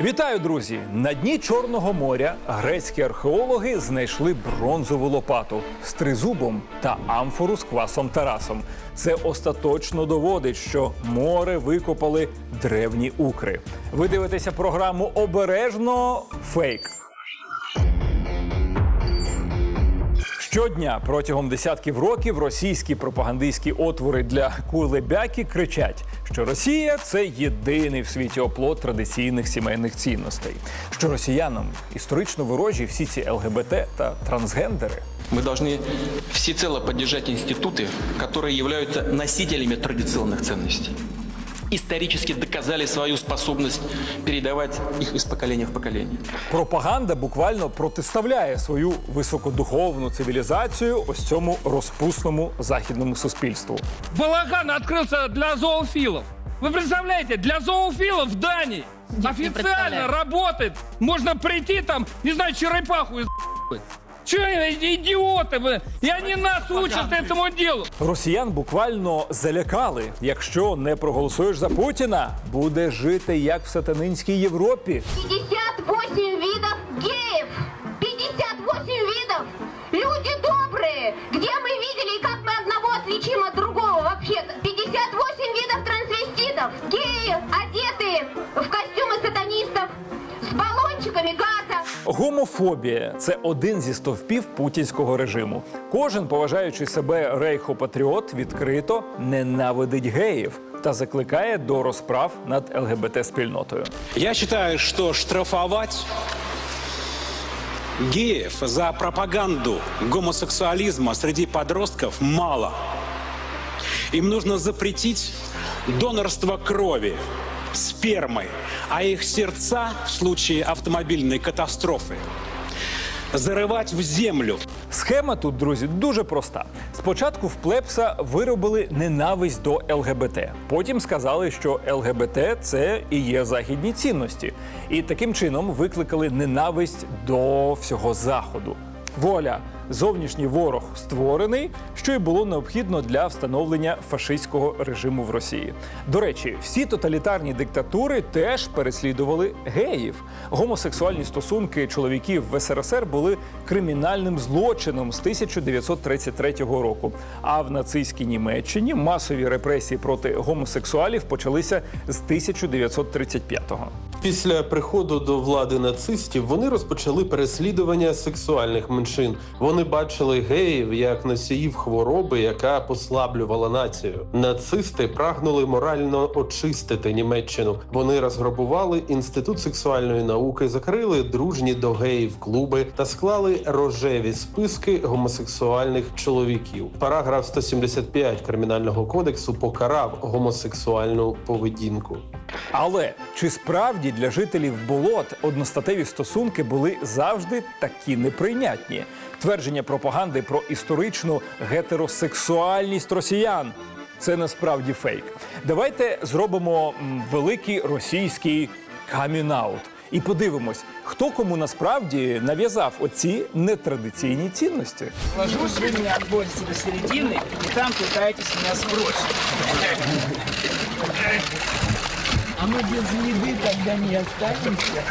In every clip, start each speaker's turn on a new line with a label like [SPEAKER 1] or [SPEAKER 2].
[SPEAKER 1] Вітаю, друзі! На дні Чорного моря грецькі археологи знайшли бронзову лопату з тризубом та амфору з квасом Тарасом. Це остаточно доводить, що море викопали древні укри. Ви дивитеся програму обережно фейк. Щодня протягом десятків років російські пропагандистські отвори для кулебяки кричать, що Росія це єдиний в світі оплот традиційних сімейних цінностей, що росіянам історично ворожі всі ці ЛГБТ та трансгендери.
[SPEAKER 2] Мы должны всецело поддержать институты, которые являются носителями традиционных ценностей. Исторически доказали свою способность передавать их из поколения в поколение.
[SPEAKER 1] Пропаганда буквально протиставляє свою високодуховну цивілізацію ось цьому розпусному західному суспільству.
[SPEAKER 3] Балаган открылся для зоофилов. Вы представляете, для зоофилов в Дании официально
[SPEAKER 4] представляю.
[SPEAKER 3] работает. Можно прийти там, не знаю, черепаху из Че, идиоты вы? И они нас учат этому делу.
[SPEAKER 1] Росіян буквально залякали. Якщо не проголосуєш за Путіна, буде жити як в сатанинській Європі.
[SPEAKER 4] 58 видов геев! 58 видов! Люди добрые! Где мы видели и как мы одного отличим от другого вообще-то? 58 видов трансвеститов! Геи, одетые в костюмы
[SPEAKER 1] Гомофобія це один зі стовпів путінського режиму. Кожен, поважаючи себе рейхопатріот, відкрито ненавидить геїв та закликає до розправ над ЛГБТ спільнотою.
[SPEAKER 5] Я считаю, что штрафовать геев за пропаганду гомосексуализма среди подростков мало. Им нужно запретить донорство крови, спермы, а их сердца в случае автомобильной катастрофы зарывать в землю.
[SPEAKER 1] Схема тут, друзі, дуже проста. Спочатку в плепса виробили ненависть до ЛГБТ. Потім сказали, що ЛГБТ це і є західні цінності. І таким чином викликали ненависть до всього заходу. Воля, зовнішній ворог створений, що й було необхідно для встановлення фашистського режиму в Росії. До речі, всі тоталітарні диктатури теж переслідували геїв. Гомосексуальні стосунки чоловіків в СРСР були кримінальним злочином з 1933 року. А в нацистській Німеччині масові репресії проти гомосексуалів почалися з 1935-го.
[SPEAKER 6] Після приходу до влади нацистів вони розпочали переслідування сексуальних меншин. Вони бачили геїв як носіїв хвороби, яка послаблювала націю. Нацисти прагнули морально очистити Німеччину. Вони розграбували інститут сексуальної науки, закрили дружні до геїв клуби та склали рожеві списки гомосексуальних чоловіків. Параграф 175 кримінального кодексу покарав гомосексуальну поведінку.
[SPEAKER 1] Але чи справді для жителів болот одностатеві стосунки були завжди такі неприйнятні? Твердження пропаганди про історичну гетеросексуальність росіян це насправді фейк. Давайте зробимо м, великий російський камінаут і подивимось, хто кому насправді нав'язав оці нетрадиційні цінності.
[SPEAKER 7] Ложусь, вы меня отводите до середины, и там пытаетесь меня сбросить. А мы без еды тогда не останемся.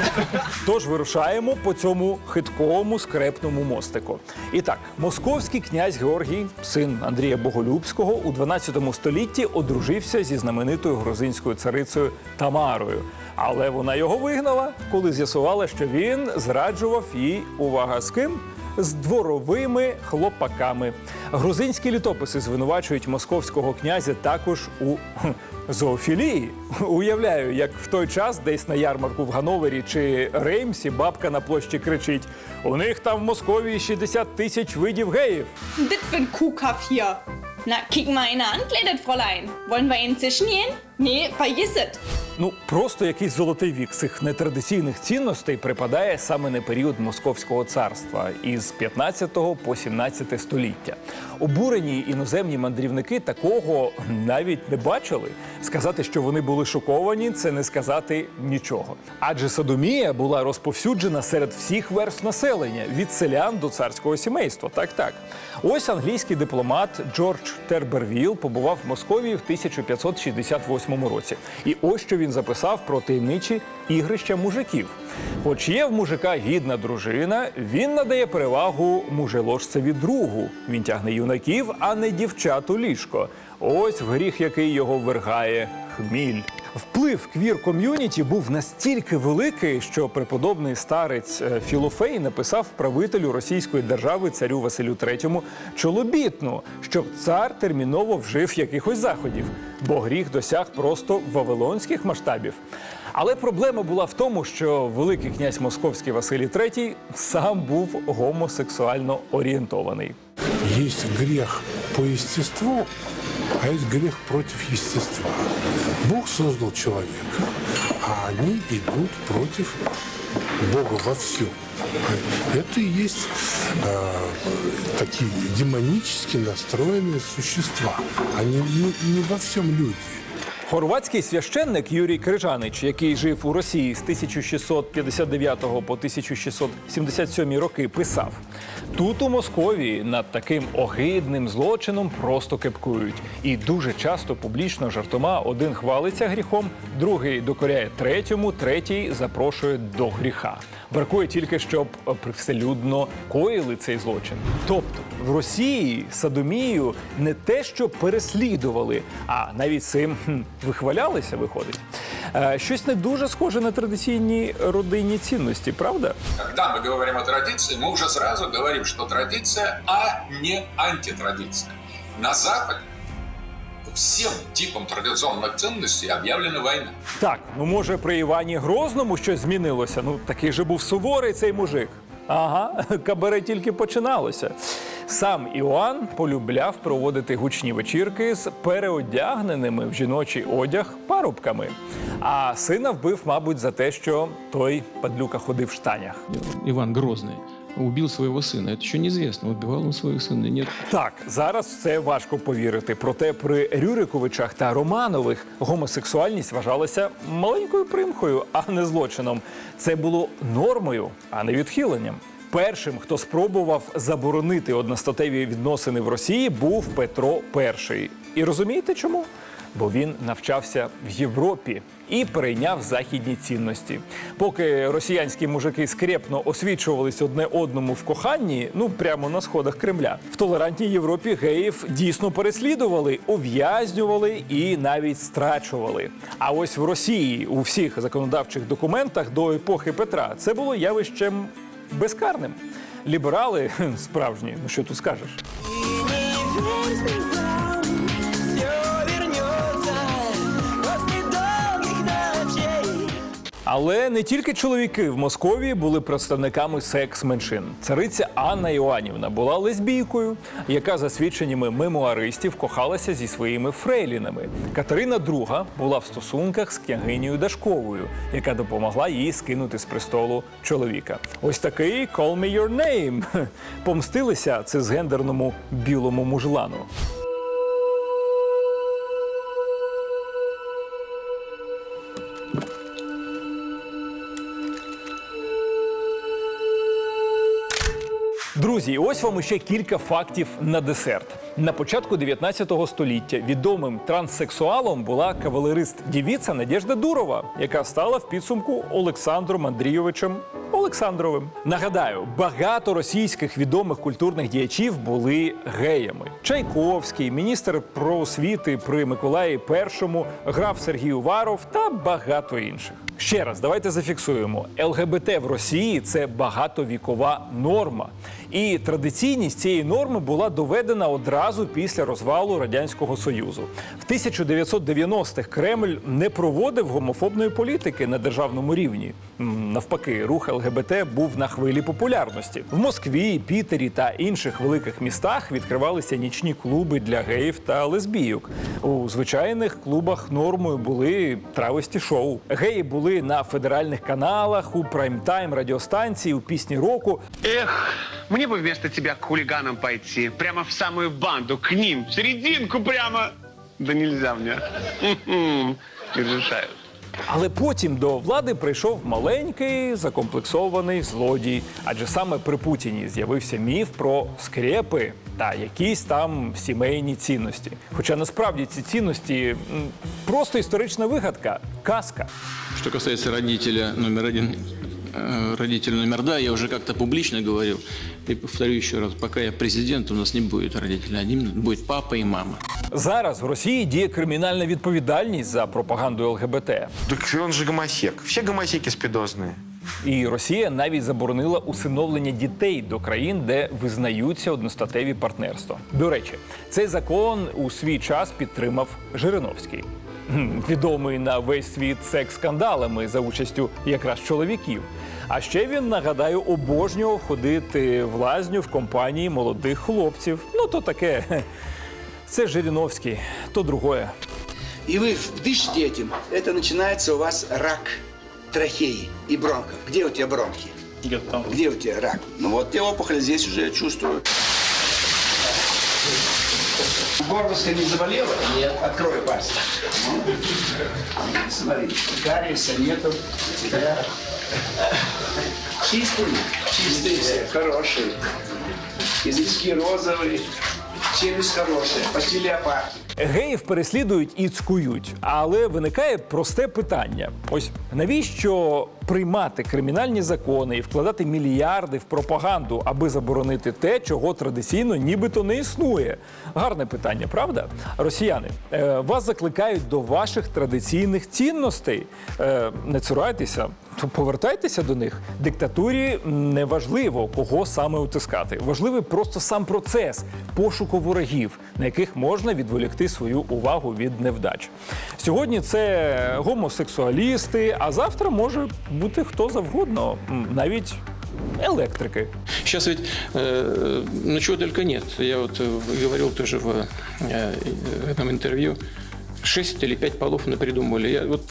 [SPEAKER 1] Тож вирушаємо по цьому хиткому скрепному мостику. І так, московський князь Георгій, син Андрія Боголюбського, у 12 столітті одружився зі знаменитою грузинською царицею Тамарою. Але вона його вигнала, коли з'ясувала, що він зраджував їй увага з ким? З дворовими хлопаками. Грузинські літописи звинувачують московського князя також у зоофілії. Уявляю, як в той час десь на ярмарку в Гановері чи Реймсі бабка на площі кричить: у них там в Московії 60 тисяч видів геїв.
[SPEAKER 8] Das für ein Kuhkaff hier. Na, kick mal in der Ankleidet, Fräulein.
[SPEAKER 1] Ну просто якийсь золотий вік цих нетрадиційних цінностей припадає саме на період Московського царства із 15 по 17 століття. Обурені іноземні мандрівники такого навіть не бачили. Сказати, що вони були шоковані, це не сказати нічого. Адже садомія була розповсюджена серед всіх верств населення від селян до царського сімейства. Так, так. Ось англійський дипломат Джордж Тербервіл побував в Московії в 1568 році. І ось що він він записав про таємничі ігрища мужиків. Хоч є в мужика гідна дружина, він надає перевагу мужеложцеві другу. Він тягне юнаків, а не дівчат у ліжко. Ось в гріх, який його ввергає хміль. Вплив квір-ком'юніті був настільки великий, що преподобний старець е, Філофей написав правителю російської держави царю Василю III чолобітну, щоб цар терміново вжив якихось заходів, бо гріх досяг просто вавилонських масштабів. Але проблема була в тому, що великий князь Московський Василій III сам був гомосексуально орієнтований.
[SPEAKER 9] Есть грех по естеству, а есть грех против естества. Бог создал человека, а они идут против Бога во всем. Это и есть э, такие демонически настроенные существа. Они не, не во всем люди.
[SPEAKER 1] Хорватський священник Юрій Крижанич, який жив у Росії з 1659 по 1677 роки, писав: тут у Московії над таким огидним злочином просто кепкують, і дуже часто публічно жартома один хвалиться гріхом, другий докоряє третьому, третій запрошує до гріха. Бракує тільки, щоб привселюдно коїли цей злочин. Тобто в Росії садомію не те, що переслідували, а навіть цим вихвалялися, виходить. Е, Щось не дуже схоже на традиційні родинні цінності, правда?
[SPEAKER 10] Когда мы говорим о традиции, мы уже сразу говорим, что традиция, а не антитрадиция. На Западе всем типам традиционных ценностей объявлена война.
[SPEAKER 1] Так, ну може при Івані Грозному щось змінилося. Ну такий же був суворий цей мужик. Ага, кабаре тільки починалося. Сам Іоанн полюбляв проводити гучні вечірки з переодягненими в жіночий одяг парубками. А сина вбив, мабуть, за те, що той падлюка ходив в штанях.
[SPEAKER 2] Іван Грозный убил своего сына. Это еще неизвестно, убивал он своих сына, нет.
[SPEAKER 1] Так, зараз в це важко повірити. Проте при Рюриковичах та Романових гомосексуальність вважалася маленькою примхою, а не злочином. Це було нормою, а не відхиленням. Першим, хто спробував заборонити одностатеві відносини в Росії, був Петро І. І розумієте чому? Бо він навчався в Європі і перейняв західні цінності. Поки росіянські мужики скрепно освічувались одне одному в коханні, ну прямо на сходах Кремля, в толерантній Європі геїв дійсно переслідували, ув'язнювали і навіть страчували. А ось в Росії у всіх законодавчих документах до епохи Петра це було явищем безкарним. Ліберали справжні, ну що тут скажеш? Але не тільки чоловіки в Московії були представниками секс-меншин. Цариця Анна Іоанівна була лесбійкою, яка за свідченнями мемуаристів кохалася зі своїми фрейлінами. Катерина II була в стосунках з княгинею Дашковою, яка допомогла їй скинути з престолу чоловіка. Ось такий «Call me your name» помстилися цисгендерному білому мужлану. Друзі, ось вам ще кілька фактів на десерт. На початку 19 століття відомим транссексуалом була кавалерист дівіця Надєжда Дурова, яка стала в підсумку Олександром Андрійовичем Олександровим. Нагадаю, багато російських відомих культурних діячів були геями. Чайковський, міністр просвіти при Миколаї І, граф Сергій Уваров та багато інших. Ще раз, давайте зафіксуємо: ЛГБТ в Росії це багатовікова норма. І традиційність цієї норми була доведена одразу після розвалу радянського союзу. В 1990-х Кремль не проводив гомофобної політики на державному рівні. Навпаки, рух ЛГБТ був на хвилі популярності. В Москві, Пітері та інших великих містах відкривалися нічні клуби для геїв та лесбійок. У звичайних клубах нормою були травості шоу. Геї були на федеральних каналах, у прайм-тайм радіостанції, у пісні року.
[SPEAKER 11] Эх, мне бы вместо тебя к хулиганам пойти. Прямо в самую банду, к ним, в серединку прямо. Да нельзя мне. Не решают.
[SPEAKER 1] Але потім до влади прийшов маленький закомплексований злодій. Адже саме при Путіні з'явився міф про скрепи та якісь там сімейні цінності. Хоча насправді ці цінності просто історична вигадка, казка.
[SPEAKER 2] Що касається родителя номер один, э, родителя номер два, я уже как-то публично говорил, и повторю еще раз, пока я президент, у нас не будет родителя один, будет папа и мама.
[SPEAKER 1] Зараз в Росії діє кримінальна відповідальність за пропаганду ЛГБТ.
[SPEAKER 12] Так он же гомосек. Все гомосеки спидозные.
[SPEAKER 1] І Росія навіть заборонила усиновлення дітей до країн, де визнаються одностатеві партнерства. До речі, цей закон у свій час підтримав Жириновський Гм, Відомий на весь світ секс-скандалами за участю якраз чоловіків. А ще він, нагадаю, обожнював ходити в лазню в компанії молодих хлопців. Ну, то таке. хе. Це Жириновський, то другое.
[SPEAKER 7] И вы дышите этим, это начинается у вас рак трахеи и бронхов. Где у тебя бронхи? Где у тебя рак? Ну вот тебе опухоль здесь уже я чувствую. Горлышко не заболело? Нет. Открой пасть. Ну, Смотри, кариеса нету. Да. Чистые? Чистые все, хорошие. Язычки розовые, челюсть хорошая, почти леопард.
[SPEAKER 1] Геїв переслідують і цкують, але виникає просте питання: ось навіщо приймати кримінальні закони і вкладати мільярди в пропаганду, аби заборонити те, чого традиційно нібито не існує? Гарне питання, правда? Росіяни е, вас закликають до ваших традиційних цінностей. Е, не цурайтеся. То повертайтеся до них. Диктатурі не важливо, кого саме утискати. Важливий просто сам процес пошуку ворогів, на яких можна відволікти свою увагу від невдач. Сьогодні це гомосексуалісти, а завтра може бути хто завгодно, м, навіть електрики.
[SPEAKER 2] Сейчас ведь, э, ну чего только нет. Я вот э, говорил тоже в э, этом интервью, 6 или 5 полов придумывали. Я вот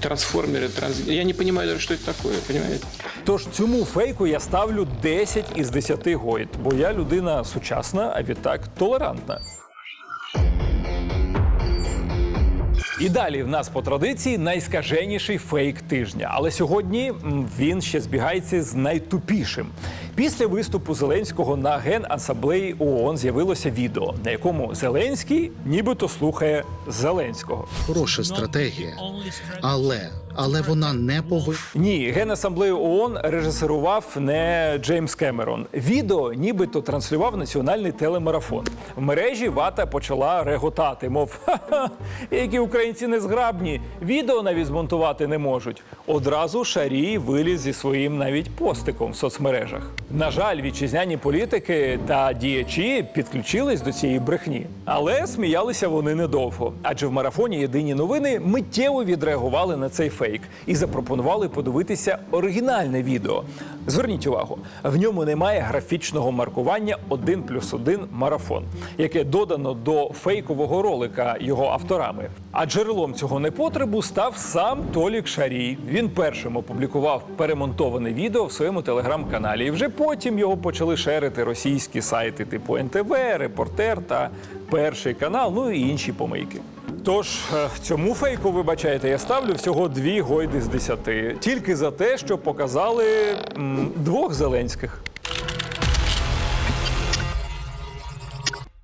[SPEAKER 2] трансформеры, транс... я не понимаю даже, что это такое, понимаете?
[SPEAKER 1] Тож цьому фейку я ставлю 10 із 10 гойд, бо я людина сучасна, а відтак толерантна. І далі в нас по традиції найскаженіший фейк тижня. Але сьогодні він ще збігається з найтупішим. Після виступу Зеленського на генасамблеї ООН з'явилося відео, на якому Зеленський нібито слухає Зеленського.
[SPEAKER 13] Хороша стратегія, але але вона не повинна.
[SPEAKER 1] Ні, генасамблею ООН режисерував не Джеймс Кемерон. Відео нібито транслював національний телемарафон. В мережі вата почала реготати, мов які українці незграбні, відео навіть змонтувати не можуть. Одразу Шарій виліз зі своїм навіть постиком в соцмережах. На жаль, вітчизняні політики та діячі підключились до цієї брехні, але сміялися вони недовго. Адже в марафоні Єдині новини миттєво відреагували на цей фейк і запропонували подивитися оригінальне відео. Зверніть увагу, в ньому немає графічного маркування 1 плюс 1 марафон, яке додано до фейкового ролика його авторами. А джерелом цього непотребу став сам Толік Шарій. Він першим опублікував перемонтоване відео в своєму телеграм-каналі. І вже потім його почали шерити російські сайти типу НТВ, Репортер та Перший канал, ну і інші помийки. Тож е, цьому фейку, вибачайте, я ставлю всього дві гойди з десяти. Тільки за те, що показали м, двох Зеленських.